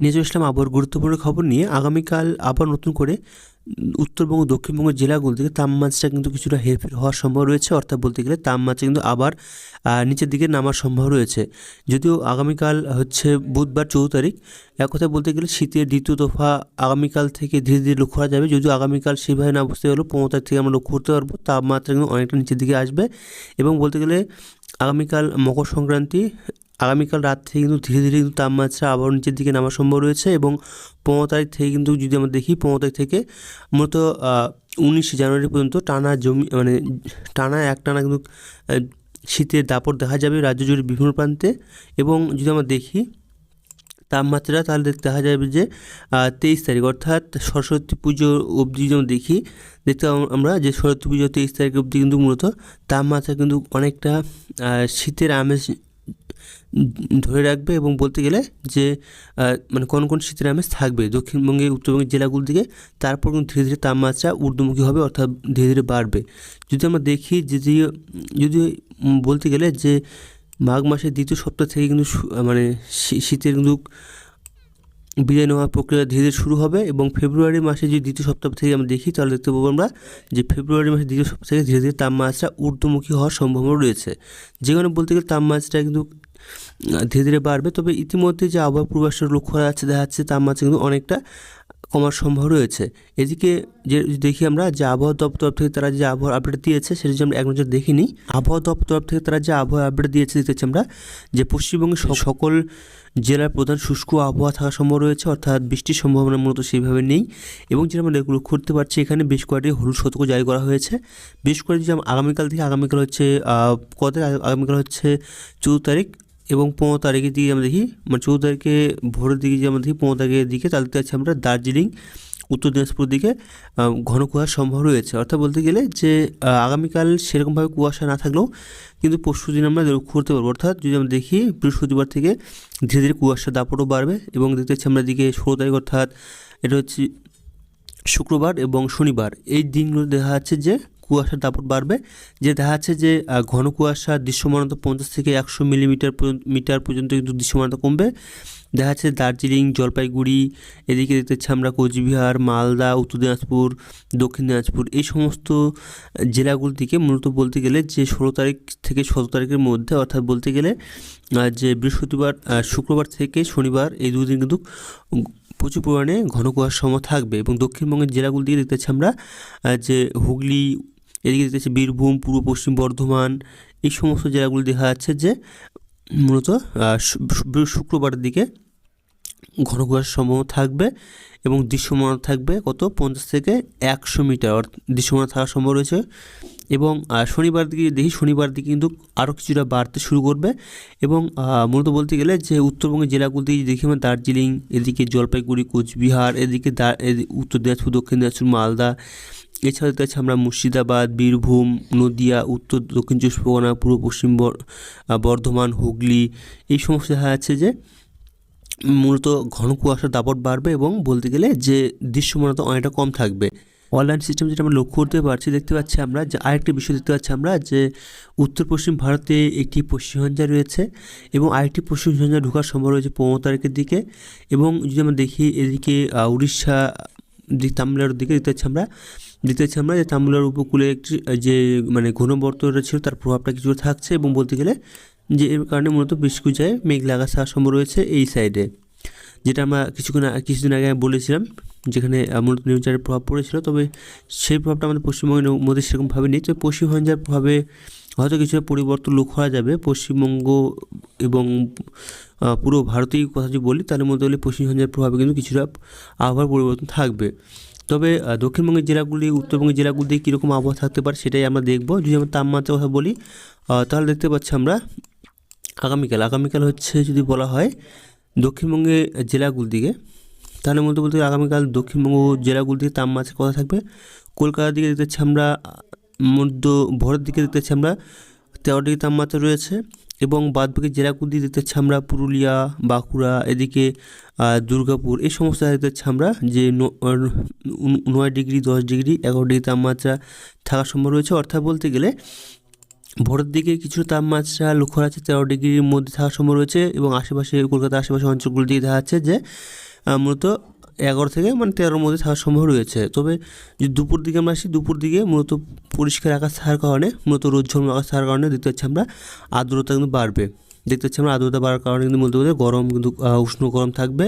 নিয়ে চলে আসলাম আবহাওয়ার গুরুত্বপূর্ণ খবর নিয়ে আগামীকাল আবার নতুন করে উত্তরবঙ্গ, দক্ষিণবঙ্গ জেলাগুলো থেকে তাপমাত্রা কিন্তু কিছুটা হেরফের হওয়ার সম্ভব রয়েছে। অর্থাৎ বলতে গেলে তাপমাত্রা কিন্তু আবার নিচের দিকে নামার সম্ভব রয়েছে। যদিও আগামীকাল হচ্ছে বুধবার চৌদ্দ তারিখ, এক কথা বলতে গেলে শীতের দ্বিতীয় দফা আগামীকাল থেকে ধীরে ধীরে লক্ষ্য করা যাবে। যদিও আগামীকাল সেভাবে না বুঝতে হলেও পনেরো তারিখ থেকে আমরা লক্ষ্য করতে পারব, তাপমাত্রা কিন্তু অনেকটা নিচের দিকে আসবে। এবং বলতে গেলে আগামীকাল মকর সংক্রান্তি আগামীকাল রাত থেকে কিন্তু ধীরে ধীরে কিন্তু তাপমাত্রা আবার নিচের দিকে নামা সম্ভব রয়েছে এবং পনেরো তারিখ থেকে কিন্তু যদি আমরা দেখি, পনেরো তারিখ থেকে মূলত উনিশে জানুয়ারি পর্যন্ত টানা জমি মানে টানা এক টানা কিন্তু শীতের দাপট দেখা যাবে রাজ্য জুড়ে বিভিন্ন প্রান্তে এবং যদি আমরা দেখি তাপমাত্রা, তাহলে দেখ- যাবে যে তেইশ তারিখ অর্থাৎ সরস্বতী পুজো অবধি যেমন দেখি, দেখতে আমরা যে সরস্বতী পুজো তেইশ তারিখ অবধি কিন্তু মূলত তাপমাত্রা কিন্তু অনেকটা শীতের আমেজ ধরে রাখবে এবং বলতে গেলে যে মানে কোন কোন শীতের আমেজ থাকবে। দক্ষিণবঙ্গে, উত্তরবঙ্গের জেলাগুলো দিকে, তারপর কিন্তু ধীরে ধীরে তাপমাত্রা ঊর্ধ্বমুখী হবে, অর্থাৎ ধীরে ধীরে বাড়বে। যদি আমরা দেখি যদি যদি বলতে গেলে যে, মাঘ মাসের দ্বিতীয় সপ্তাহ থেকে কিন্তু মানে শীতের কিন্তু বিদায় নেওয়ার প্রক্রিয়া ধীরে ধীরে শুরু হবে এবং ফেব্রুয়ারি মাসে যে দ্বিতীয় সপ্তাহ থেকে আমরা দেখি, তাহলে দেখতে পাবো আমরা যে ফেব্রুয়ারি মাসের দ্বিতীয় সপ্তাহ থেকে ধীরে ধীরে তাপমাত্রা ঊর্ধ্বমুখী হওয়ার সম্ভাবনা রয়েছে। যেখানে বলতে গেলে তাপমাত্রা কিন্তু ধীরে ধীরে বাড়বে। তবে ইতিমধ্যে যে আবহাওয়া পূর্বাভাসের লক্ষ্য করা যাচ্ছে, দেখা যাচ্ছে তাপমাত্রা কিন্তু অনেকটা কমার সম্ভব রয়েছে। এদিকে যে দেখি আমরা যে আবহাওয়া দপ্তর থেকে তারা যে আবহাওয়া আপডেট দিয়েছে, সেটা যদি আমরা এক নজর দেখিনি আবহাওয়া দপ্তর থেকে তারা যে আবহাওয়া আপডেট দিয়েছে, দেখতে পাচ্ছি আমরা যে পশ্চিমবঙ্গের সকল জেলার প্রধান শুষ্ক আবহাওয়া থাকার সম্ভব রয়েছে, অর্থাৎ বৃষ্টির সম্ভাবনা মূলত সেইভাবে নেই। এবং যেটা আমরা লক্ষ্য করতে পারছি, এখানে বেশ কয়েকটি হলুদ সতর্ক জারি করা হয়েছে। বেশ কয়েকটি আগামীকাল থেকে, আগামীকাল হচ্ছে কত আগামীকাল হচ্ছে চৌদ্দ তারিখ। এবং পনেরো তারিখের দিকে আমরা দেখি মানে চৌদ্দ তারিখে ভোরের দিকে যে আমরা দেখি, পনেরো তারিখের দিকে তাহলে পাচ্ছি আমরা দার্জিলিং, উত্তর দিনাজপুর দিকে ঘন কুয়াশা সম্ভব রয়েছে। অর্থাৎ বলতে গেলে যে আগামীকাল সেরকমভাবে কুয়াশা না থাকলেও কিন্তু পরশু দিন আমরা লক্ষ্য করতে পারব। অর্থাৎ যদি আমরা দেখি, বৃহস্পতিবার থেকে ধীরে ধীরে কুয়াশার দাপটও বাড়বে এবং দেখতে পাচ্ছি আমরা দিকে ষোলো তারিখ অর্থাৎ এটা হচ্ছে শুক্রবার এবং শনিবার। এই দিনগুলো দেখা যাচ্ছে যে কুয়াশার দাপট বাড়বে, যে দেখা যাচ্ছে যে ঘন কুয়াশা দৃশ্যমানতা পঞ্চাশ থেকে একশো মিলিমিটার মিটার পর্যন্ত কিন্তু দৃশ্যমানতা কমবে। দেখা যাচ্ছে দার্জিলিং, জলপাইগুড়ি, এদিকে দেখতে পাচ্ছি আমরা কোচবিহার, মালদা, উত্তর দিনাজপুর, দক্ষিণ দিনাজপুর, এই সমস্ত জেলাগুলো থেকে মূলত বলতে গেলে যে ষোলো তারিখ থেকে সতেরো তারিখের মধ্যে, অর্থাৎ বলতে গেলে যে বৃহস্পতিবার শুক্রবার থেকে শনিবার, এই দুদিন কিন্তু প্রচুর পরিমাণে ঘন কুয়াশার সময় থাকবে। এবং দক্ষিণবঙ্গের জেলাগুলো দিকে দেখতে পাচ্ছি আমরা যে হুগলি এদিকে দেখতে পাচ্ছি বীরভূম, পূর্ব পশ্চিম বর্ধমান, এই সমস্ত জেলাগুলো দেখা যাচ্ছে যে মূলত শুক্রবারের দিকে ঘন কুয়াশার সম্ভাবনা থাকবে এবং দৃশ্যমান থাকবে কত? পঞ্চাশ থেকে একশো মিটার অর্থ- দৃশ্যমান থাকার সম্ভব রয়েছে এবং শনিবার দিকে দেখি, শনিবার দিকে কিন্তু আরও কিছুটা বাড়তে শুরু করবে এবং মূলত বলতে গেলে যে উত্তরবঙ্গের জেলাগুলো দেখি আমরা দার্জিলিং, এদিকে জলপাইগুড়ি, কোচবিহার, এদিকে উত্তর দিনাজপুর, দক্ষিণ দিনাজপুর, মালদা এছাড়া পাচ্ছি আমরা মুর্শিদাবাদ, বীরভূম, নদিয়া, উত্তর, দক্ষিণ চব্বিশ পরগনা, পূর্ব পশ্চিম বর্ধমান, হুগলি, এই সমস্ত দেখা যাচ্ছে যে মূলত ঘন কুয়াশার দাপট বাড়বে এবং বলতে গেলে যে দৃশ্যমানতা অনেকটা কম থাকবে। অনলাইন সিস্টেম যেটা আমরা লক্ষ্য করতে পারছি, দেখতে পাচ্ছি আমরা যে আরেকটি বিষয় দেখতে পাচ্ছি আমরা যে উত্তর পশ্চিম ভারতে একটি পশ্চিম ঝঞ্ঝা রয়েছে এবং আরেকটি পশ্চিম ঝঞ্ঝা ঢোকার সম্ভব রয়েছে পনেরো তারিখের দিকে এবং যদি আমরা দেখি এদিকে উড়িষ্যা দিক, তামিলনাড়ুর দিকে দেখতে পাচ্ছি আমরা দেখতে পাচ্ছি আমরা যে তামিলনাড়ু উপকূলে একটি যে মানে ঘূর্ণবর্তটা ছিল তার প্রভাবটা কিছু থাকছে এবং বলতে গেলে যে এর কারণে মূলত বেশ কিছু জায়গায় মেঘ লাগা থাকার সম্ভব রয়েছে এই সাইডে যেটা আমরা কিছুক্ষণ কিছুদিন আগে বলেছিলাম, যেখানে মূলত নিউচারের প্রভাব পড়েছিল, তবে সেই প্রভাবটা আমাদের পশ্চিমবঙ্গের মধ্যে সেরকমভাবে নেই। তবে পশ্চিমবঙ্গের প্রভাবে হয়তো কিছুটা পরিবর্তন লক্ষ্য করা যাবে। পশ্চিমবঙ্গ এবং পুরো ভারতেই কথা যদি বলি, তাহলে মধ্যে হলে পশ্চিমবঙ্গের প্রভাবে কিন্তু কিছুটা আবহাওয়ার পরিবর্তন থাকবে। তবে দক্ষিণবঙ্গের জেলাগুলি, উত্তরবঙ্গের জেলাগুলিতে কীরকম আবহাওয়া থাকতে পারে সেটাই আমরা দেখব। যদি আমরা তাপমাত্রার কথা বলি তাহলে দেখতে পাচ্ছি আমরা আগামীকাল। আগামীকাল হচ্ছে যদি বলা হয় দক্ষিণবঙ্গের জেলাগুলির দিকে, তাহলে মূলত বলতে আগামীকাল দক্ষিণবঙ্গ জেলাগুলির দিকে তাপমাত্রা কথা থাকবে। কলকাতার দিকে দেখতে পাচ্ছি আমরা, মধ্য ভোরের দিকে দেখতে পাচ্ছি আমরা তেরো ডিগ্রি তাপমাত্রা রয়েছে এবং বাদবাকি জেলাগুলি দিয়ে দেখতে পাচ্ছি আমরা পুরুলিয়া, বাঁকুড়া, এদিকে দুর্গাপুর, এই সমস্ত দেখতে পাচ্ছি আমরা যে নয় ডিগ্রি, দশ ডিগ্রি, এগারো ডিগ্রি তাপমাত্রা থাকার সম্ভব রয়েছে। অর্থাৎ বলতে গেলে ভোরের দিকে কিছু তাপমাত্রা লক্ষ্য যাচ্ছে, তেরো ডিগ্রির মধ্যে থাকার সম্ভব রয়েছে এবং আশেপাশে কলকাতার আশেপাশে অঞ্চলগুলি দিকে দেখা যাচ্ছে যে মূলত এগারো থেকে মানে তেরোর মধ্যে থাকার সম্ভব রয়েছে। তবে যদি দুপুর দিকে আমরা আসি, দুপুর দিকে মূলত পরিষ্কার আকাশ থাকার কারণে, মূলত রোদ ঝলমে আকাশ থাকার কারণে দেখতে পাচ্ছি আমরা আর্দ্রতা কিন্তু বাড়বে। দেখতে পাচ্ছি আমরা আর্দ্রতা বাড়ার কারণে কিন্তু বলতে বলতে গরম কিন্তু উষ্ণ গরম থাকবে।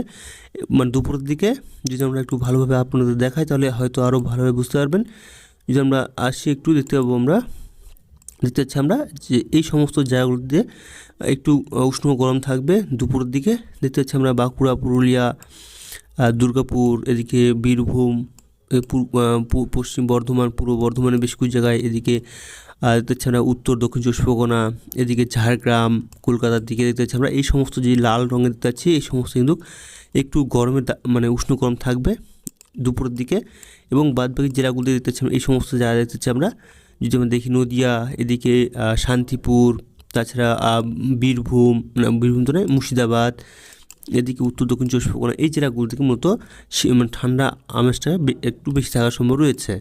মানে দুপুরের দিকে যদি আমরা একটু ভালোভাবে আপনাদের দেখাই, তাহলে হয়তো আরও ভালোভাবে বুঝতে পারবেন। যদি আমরা আসি একটু, দেখতে পাবো আমরা, দেখতে পাচ্ছি আমরা যে এই সমস্ত জায়গাগুলোতে একটু উষ্ণ গরম থাকবে দুপুরের দিকে। দেখতে পাচ্ছি আমরা বাঁকুড়া, পুরুলিয়া দুর্গাপুর, এদিকে বীরভূম পশ্চিম বর্ধমান, পূর্ব বর্ধমানের বেশ কিছু জায়গায় এদিকে আমরা উত্তর, দক্ষিণ চব্বিশ পরগনা, এদিকে ঝাড়গ্রাম, কলকাতার দিকে দেখতে পাচ্ছি আমরা। এই সমস্ত যে লাল রঙের দেখতে পাচ্ছি, এই সমস্ত কিন্তু একটু গরমের মানে উষ্ণ গরম থাকবে দুপুরের দিকে এবং বাদবাকি জেলাগুলিতে দেখতে পাচ্ছি আমরা, এই সমস্ত জায়গা দেখতে পাচ্ছি আমরা। যদি আমরা দেখি নদিয়া, এদিকে শান্তিপুর, তাছাড়া বীরভূম বীরভূম তো নয়, মুর্শিদাবাদ এদিকে উত্তর, দক্ষিণ, চব্বিশ পরগনা, এই জেলাগুলো থেকে মূলত মানে ঠান্ডা আমেজটা একটু বেশি থাকার সম্ভব রয়েছে।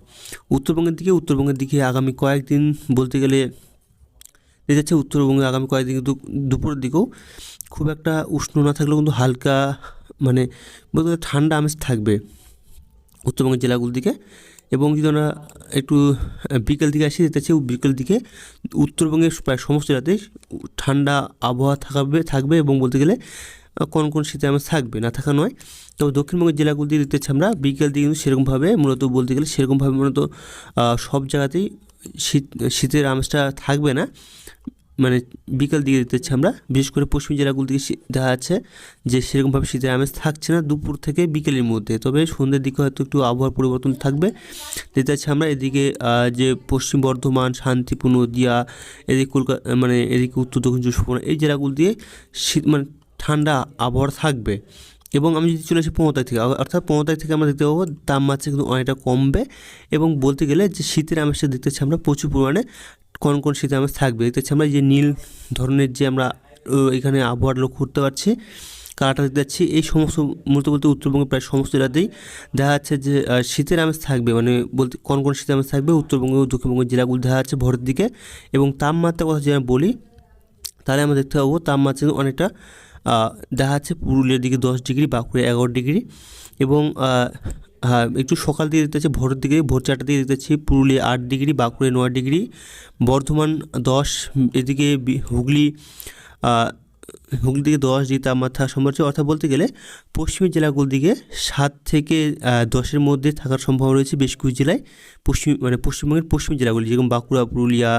উত্তরবঙ্গের দিকে উত্তরবঙ্গের দিকে আগামী কয়েকদিন বলতে গেলে দেখা যাচ্ছে উত্তরবঙ্গে আগামী কয়েকদিন কিন্তু দুপুরের দিকেও খুব একটা উষ্ণ না থাকলেও কিন্তু হালকা মানে বলতে ঠান্ডা আমেজ থাকবে উত্তরবঙ্গের জেলাগুলোর দিকে। এবং যদি আমরা একটু বিকেল দিকে আসি, দেখতে বিকেল দিকে উত্তরবঙ্গের প্রায় সমস্ত জেলাতেই ঠান্ডা আবহাওয়া থাকবে থাকবে এবং বলতে গেলে কোন কোন শীতে আমার থাকবে, না থাকা নয়। তবে দক্ষিণবঙ্গের জেলাগুলো দিয়ে দেখতে আমরা, বিকেল দিকে কিন্তু সেরকমভাবে, মূলত বলতে গেলে সেরকমভাবে মূলত সব জায়গাতেই শীত, শীতের আমেজটা থাকবে না। মানে বিকাল দিকে দেখতে পাচ্ছি আমরা, বিশেষ করে পশ্চিম জেলাগুলো শীত দেখা যাচ্ছে যে সেরকমভাবে শীতের আমেজ থাকছে না দুপুর থেকে বিকেলের মধ্যে। তবে সন্ধ্যের দিকে হয়তো একটু আবহাওয়ার পরিবর্তন থাকবে। দেখতে পাচ্ছি আমরা এদিকে যে পশ্চিম বর্ধমান, শান্তিপুর, নদিয়া, এদিকে কলকাতা মানে এদিকে উত্তর দক্ষিণ চব্বিশ পরগনা, এই জেলাগুলো দিয়ে শীত মানে ঠান্ডা আবহাওয়া থাকবে। এবং আমি যদি চলে আসি পনেরো তারিখ থেকে, অর্থাৎ পনেরো তারিখ থেকে আমরা দেখতে পাবো তাপমাত্রা কিন্তু অনেকটা কমবে। এবং বলতে গেলে যে শীতের আমেজটা দেখতে পাচ্ছি আমরা, প্রচুর পরিমাণে কোন কোন শীতের আমেজ থাকবে। দেখতে পাচ্ছি আমরা যে নীল ধরনের যে আমরা এখানে আবহাওয়ার লক্ষ্য করতে পারছি, কালারটা দেখতে পাচ্ছি। এই সমস্ত, মূলত বলতে উত্তরবঙ্গের প্রায় সমস্ত জেলাতেই দেখা যাচ্ছে যে শীতের আমেজ থাকবে। মানে বলতে, কোন কোন শীতের আমেজ থাকবে? উত্তরবঙ্গ, দক্ষিণবঙ্গের জেলাগুলো দেখা যাচ্ছে ভোরের দিকে। এবং তাপমাত্রার কথা যদি আমি বলি, তাহলে আমরা দেখতে পাবো তাপমাত্রা অনেকটা দেখা যাচ্ছে পুরুলিয়ার দিকে দশ ডিগ্রি বাঁকুড়া এগারো ডিগ্রি এবং হ্যাঁ একটু সকাল দিয়ে দেখতে পাচ্ছি ভোরের দিকে, ভোর চারটা দিকে দেখতে পাচ্ছি পুরুলিয়া আট ডিগ্রি বাঁকুড়া নয় ডিগ্রি। বর্ধমান দশ, এদিকে হুগলি হুগলি দিকে দশ ডিগ্রি তাপমাত্রা হচ্ছে অর্থাৎ বলতে গেলে পশ্চিমের জেলাগুলোর দিকে সাত থেকে দশের মধ্যে থাকার সম্ভাবনা রয়েছে বেশ কিছু জেলায়। পশ্চিম মানে পশ্চিমবঙ্গের পশ্চিম জেলাগুলি যেরকম বাঁকুড়া, পুরুলিয়া,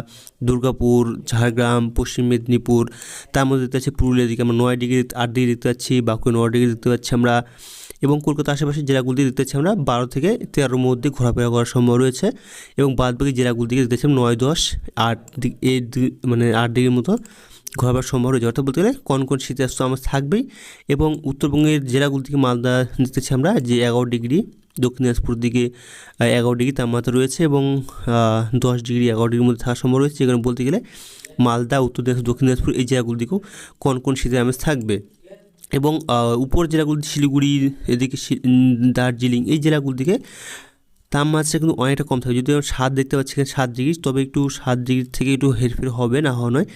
দুর্গাপুর, ঝাড়গ্রাম, পশ্চিম মেদিনীপুর, তার মধ্যে দেখতে পাচ্ছি পুরুলিয়ার দিকে আমরা নয় ডিগ্রি, আট ডিগ্রি দেখতে পাচ্ছি বাঁকুড়া নয় ডিগ্রি দেখতে পাচ্ছি আমরা এবং কলকাতা আশেপাশের জেলাগুলি দেখতে পাচ্ছি আমরা বারো থেকে তেরোর মধ্যে ঘোরাফেরা করার সম্ভব রয়েছে এবং বাদবাকি জেলাগুলি দিকে দেখতে পাচ্ছি নয় দশ, আট দিক এই মানে আট ডিগ্রির মতো ঘোরাবার সম্ভব রয়েছে অর্থাৎ বলতে গেলে কোন কোন শীতের আস্ত আমার থাকবেই এবং উত্তরবঙ্গের জেলাগুলি থেকে মালদা দেখতেছি আমরা, যে এগারো ডিগ্রি, দক্ষিণ দিনাজপুর দিকে এগারো ডিগ্রি তাপমাত্রা রয়েছে এবং দশ ডিগ্রি, এগারো ডিগ্রির মধ্যে থাকার সম্ভব রয়েছে। এখানে বলতে গেলে মালদা, উত্তর দিনাজপুর, দক্ষিণ দিনাজপুর এই জেলাগুলি দিকেও কোন কোন শীতের আমেজ থাকবে। এবং উপর জেলাগুলি শিলিগুড়ি, এদিকে দার্জিলিং এই জেলাগুলির দিকে তাপমাত্রা কিন্তু অনেকটা কম থাকে। যদি সাত দেখতে পাচ্ছি এখানে সাত ডিগ্রি, তবে একটু সাত ডিগ্রি থেকে একটু হেরফের হবে, না হওয়া নয়।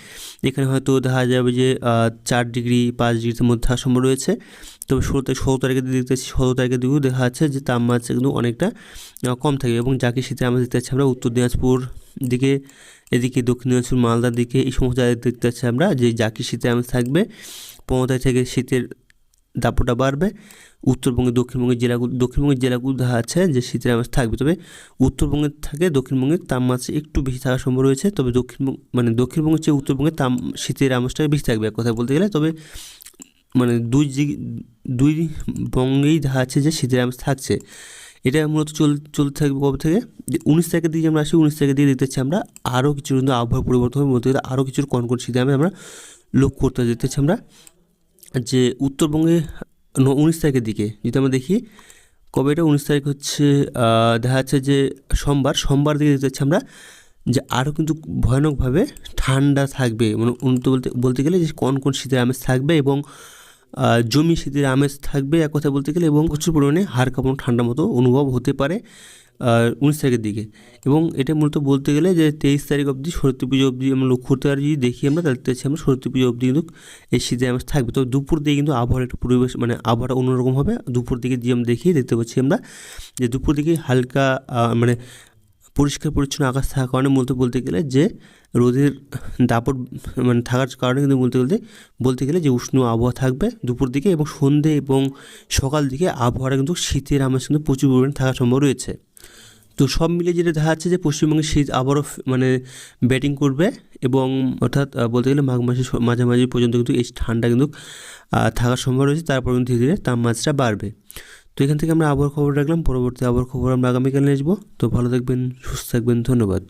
এখানে হয়তো দেখা যাবে যে চার ডিগ্রি, পাঁচ ডিগ্রির মধ্যে থাকার সম্ভব রয়েছে। তবে ষোলো তারিখ, ষোলো তারিখের দিকে দেখতে পাচ্ছি, ষোলো তারিখের দিকেও দেখা যাচ্ছে যে তাপমাত্রা কিন্তু অনেকটা কম থাকে এবং যাকে শীতে আমরা দেখতে পাচ্ছি আমরা উত্তর দিনাজপুর দিকে, এদিকে দক্ষিণ দিনাজপুর, মালদার দিকে, এই সমস্ত জায়গায় দেখতে পাচ্ছি আমরা যে জাকি শীতে আমেজ থাকবে, পনেরো তারিখ থেকে শীতের দাপটটা বাড়বে। উত্তরবঙ্গে দক্ষিণবঙ্গের জেলাগুলো দক্ষিণবঙ্গের জেলাগুলো দেখা যাচ্ছে যে শীতের আমেজ থাকবে। তবে উত্তরবঙ্গের থেকে দক্ষিণবঙ্গের তাপমাত্রা একটু বেশি থাকার সম্ভব রয়েছে। তবে দক্ষিণবঙ্গ মানে দক্ষিণবঙ্গের চেয়ে উত্তরবঙ্গে তাপ শীতের আমেজটা বেশি থাকবে এক কথা বলতে গেলে। তবে মানে দুই দুই বঙ্গেই দেখা যাচ্ছে যে শীতের আমেজ থাকছে। এটা মূলত চল চলতে থাকবে কবে থেকে? যে উনিশ তারিখের দিকে আমরা আসি, উনিশ তারিখের দিকে দেখতে পাচ্ছি আমরা আরও কিছু কিন্তু আবহাওয়া পরিবর্তন হবে। বলতে গেলে আরও কিছু কনকন শীতে আমরা লক্ষ্য করতে পাচ্ছি আমরা। যে উত্তরবঙ্গে উনিশ তারিখের দিকে যদি আমরা দেখি, কবে এটা? উনিশ তারিখ হচ্ছে দেখা যাচ্ছে যে সোমবার সোমবার দিকে দেখতে আমরা যে আরও কিন্তু ভয়ানকভাবে ঠান্ডা থাকবে। মানে উন্নত বলতে বলতে গেলে যে কোন কোন শীতের আমেজ থাকবে এবং জমি শীতের আমেজ থাকবে এক কথা বলতে গেলে এবং প্রচুর পরিমাণে হাড় কাঁপানো ঠান্ডা মতো অনুভব হতে পারে উনিশ তারিখের দিকে। এবং এটা মূলত বলতে গেলে যে তেইশ তারিখ অবধি সরস্বতী পুজো অবধি আমরা লক্ষ্য করতে পারি, যদি দেখি আমরা, তাহলে দেখছি আমরা সরস্বতী পুজো অবধি কিন্তু এই শীতের আমেজ থাকবে। তো দুপুর দিকে কিন্তু আবহাওয়ার একটু পরিবেশ মানে আবহাওয়াটা অন্যরকম হবে। দুপুর দিকে যে আমরা দেখি, দেখতে পাচ্ছি আমরা যে দুপুর দিকে হালকা মানে পরিষ্কার পরিচ্ছন্ন আকাশ থাকার কারণে মূলত বলতে গেলে যে রোদের দাপট মানে থাকার কারণে কিন্তু বলতে গেলে বলতে গেলে যে উষ্ণ আবহাওয়া থাকবে দুপুর দিকে এবং সন্ধে এবং সকাল দিকে আবহাওয়াটা কিন্তু শীতের আমেজ কিন্তু প্রচুর পরিমাণে থাকার সম্ভব রয়েছে। তো সব মিলিয়ে যেটা দেখা যাচ্ছে যে পশ্চিমবঙ্গে শীত আবারও মানে ব্যাটিং করবে এবং অর্থাৎ বলতে গেলে মাঘ মাসের মাঝামাঝি পর্যন্ত কিন্তু এই ঠান্ডা কিন্তু থাকার সম্ভব রয়েছে। তারপর কিন্তু ধীরে ধীরে তাপমাত্রা বাড়বে। তো এখান থেকে আমরা আবহাওয়ার খবর রাখলাম। পরবর্তী আবহাওয়ার খবর আমরা আগামীকাল আসব। তো ভালো থাকবেন, সুস্থ থাকবেন। ধন্যবাদ।